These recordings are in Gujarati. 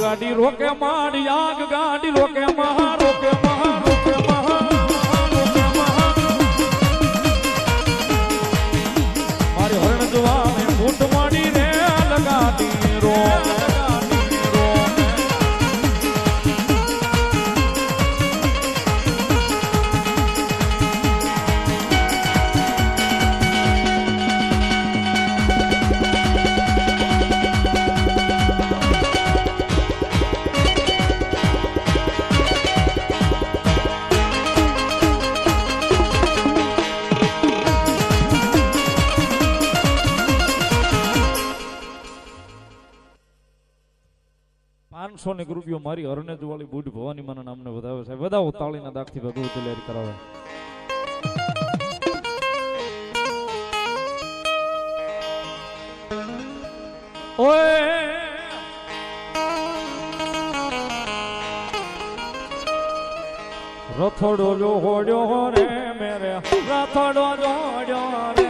ગાડી રોકે માડી આગ ગાડી રોકે મહા પાંચસો ને રૂપિયો મારી હરણેજ વાળી બુટ ભવાની માના નામને વધાવે. સાહેબ, વધાવો તાળીના દાખથી ભગવતી લેરી કરાવે. ઓય! રથડો જો હોડ્યો રે મેરે. રથોડો જોડ્યો રે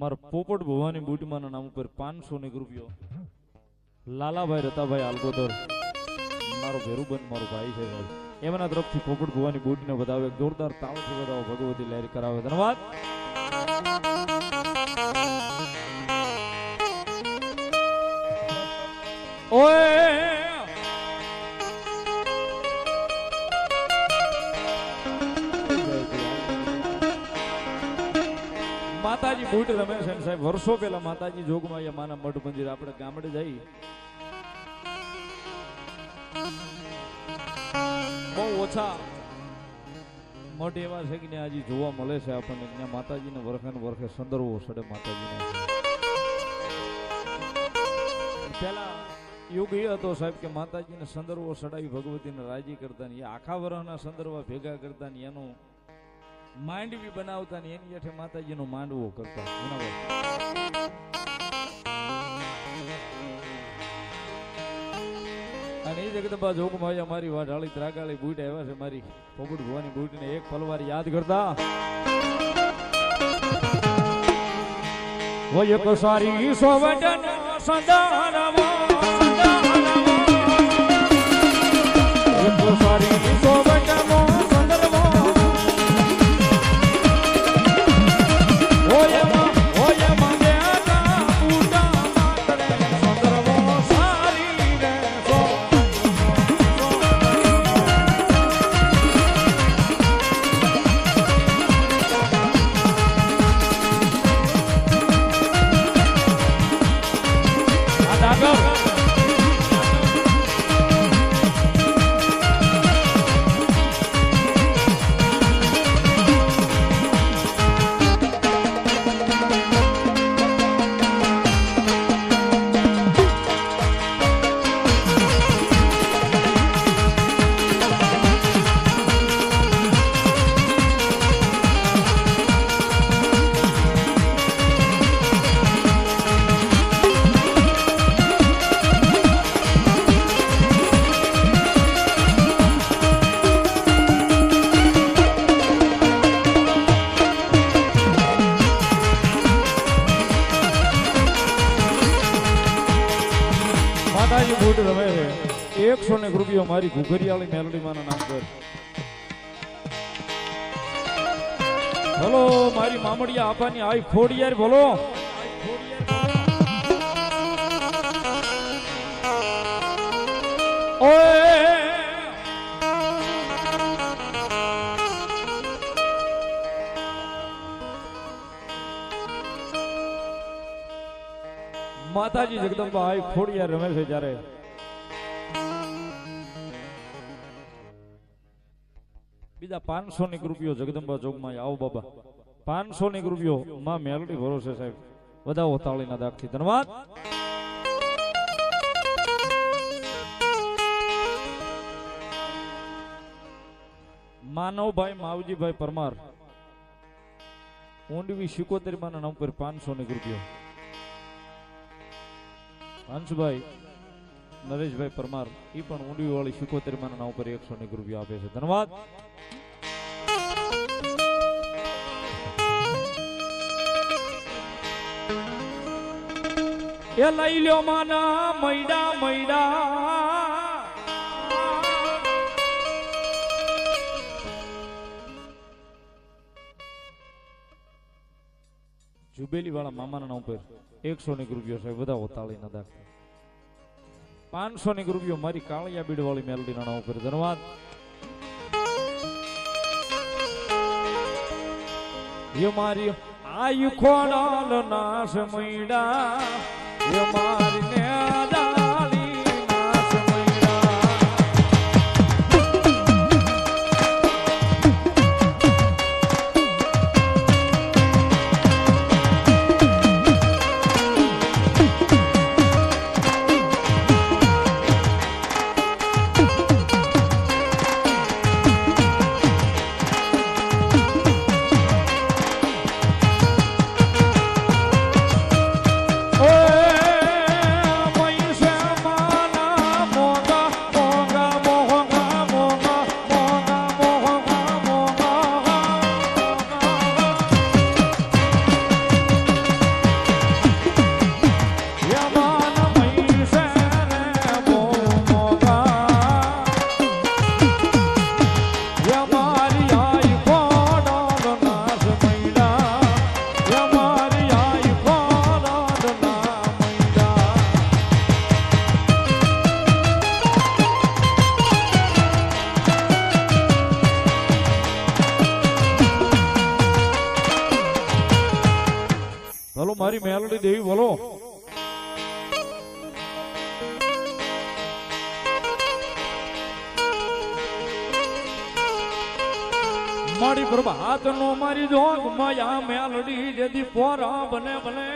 અમારા પોપટ ભવાની બુટમાના નામ ઉપર પાંચસો ને રૂપિયો. લાલાભાઈ રતાભાઈ આલગોદર. મારો ભેરુબન મારો ભાઈ છે સાહેબ એમના તરફથી પોપટ ભવાની બુટને વધાવે, જોરદાર તાળથી વધાવો, ભગવતી લહેરી કરાવે. ધન્યવાદ. ઓય! માતાજી રમેશ રમે છે સાહેબ, વર્ષો પહેલા માતાજી જોગમાં અહીંયા માના મઢ મંદિર આપણે ગામડે જઈ બહુ ઓછા મઠ એવા છે કે હજી જોવા મળે છે આપણને ત્યાં માતાજીને વરખે ને વરખે સંદર્ભો સડે માતાજીને. પેલા યુગ એ હતો સાહેબ કે માતાજીને સંદર્ભો સડાવી ભગવતીને રાજી કરતા ને એ આખા વરહના સંદર્ભ ભેગા કરતા ને એનું માંડવી બનાવતા એની હેઠે માતાજીનો માંડવો કરતા અને એ જગદંબા જોગમાં મારી વાઢાળી ત્રાગાળી બૂટ આવ્યા છે, મારી પોપટ ભવાની બૂટ ને એક પલવાર યાદ કરતા. હોય એક સારી સોવટન સદા એક સદા સોવટનો માતાજી બૂટ રમે છે. એકસો ને રૂપિયો મારી ઘુઘરિયાળી મેલડી માં નામ પર. હલો, મારી મામડિયા આપાની આઈ ખોડિયાર, બોલો. ઓય માતાજી જગદંબા આઈ ખોડિયા રમે છે જ્યારે. બીજા પાંચસો ની રૂપિયો જગદંબા જોગમાં આવો બાબા. પાંચસો ની રૂપિયો માં મેલડી ભરોસે સાહેબ. વધાવો તાળીના દાખથી ધન્યવાદ. માનવભાઈ માવજીભાઈ પરમાર. ઊંડવી સિકોતેર માના નામ પર પાંચસો ની રૂપિયો હંસભાઈ નરેશભાઈ પરમાર એ પણ ઊંડી વાળી સિકોતેર માના નામ પર એકસો ની રૂપિયા આપે છે. ધન્યવાદ. એ લઈ લ્યો માના, મૈડા મૈડા. જુબેલી વાળા મામાના નામ પર એકસો ની રૂપિયો સાહેબ બધા તાળી ના દાખલા. પાંચસો ની રૂપિયો મારી કાળિયા બીડ વાળી મેલડી ના નામ પર ધન્યવાદ. યો મારી આયુ ખોડાલ નાશ મૈડા બોલો મારી મેલડી દેવી બોલો. મારી પ્રભાત નો મારી જોગ માયા મેલડી જેથી પોરા બને બને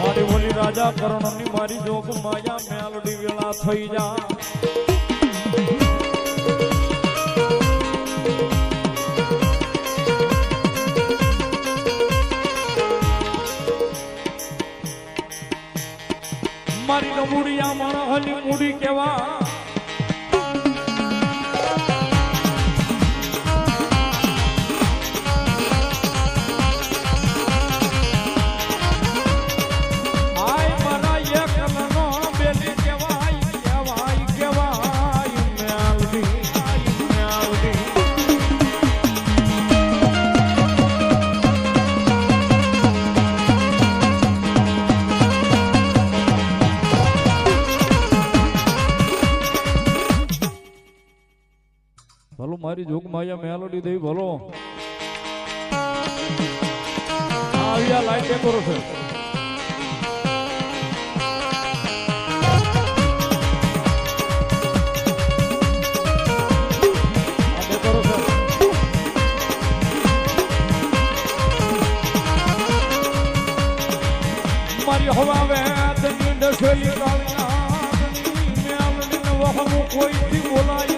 મારી બોલી રાજા કરણની મારી જોગ માયા મેલડી વેળા થઈ જા. મારી નો મુડિયા હલી મૂડી કેવા માયા મેલોડી દેવી ભલો આવ્યા લાઈટ કરો છે આ ડેકોરો છે. મારી હવા વેદની ડસેલી કાળિયા મેલડી વહમું કોઈથી બોલાય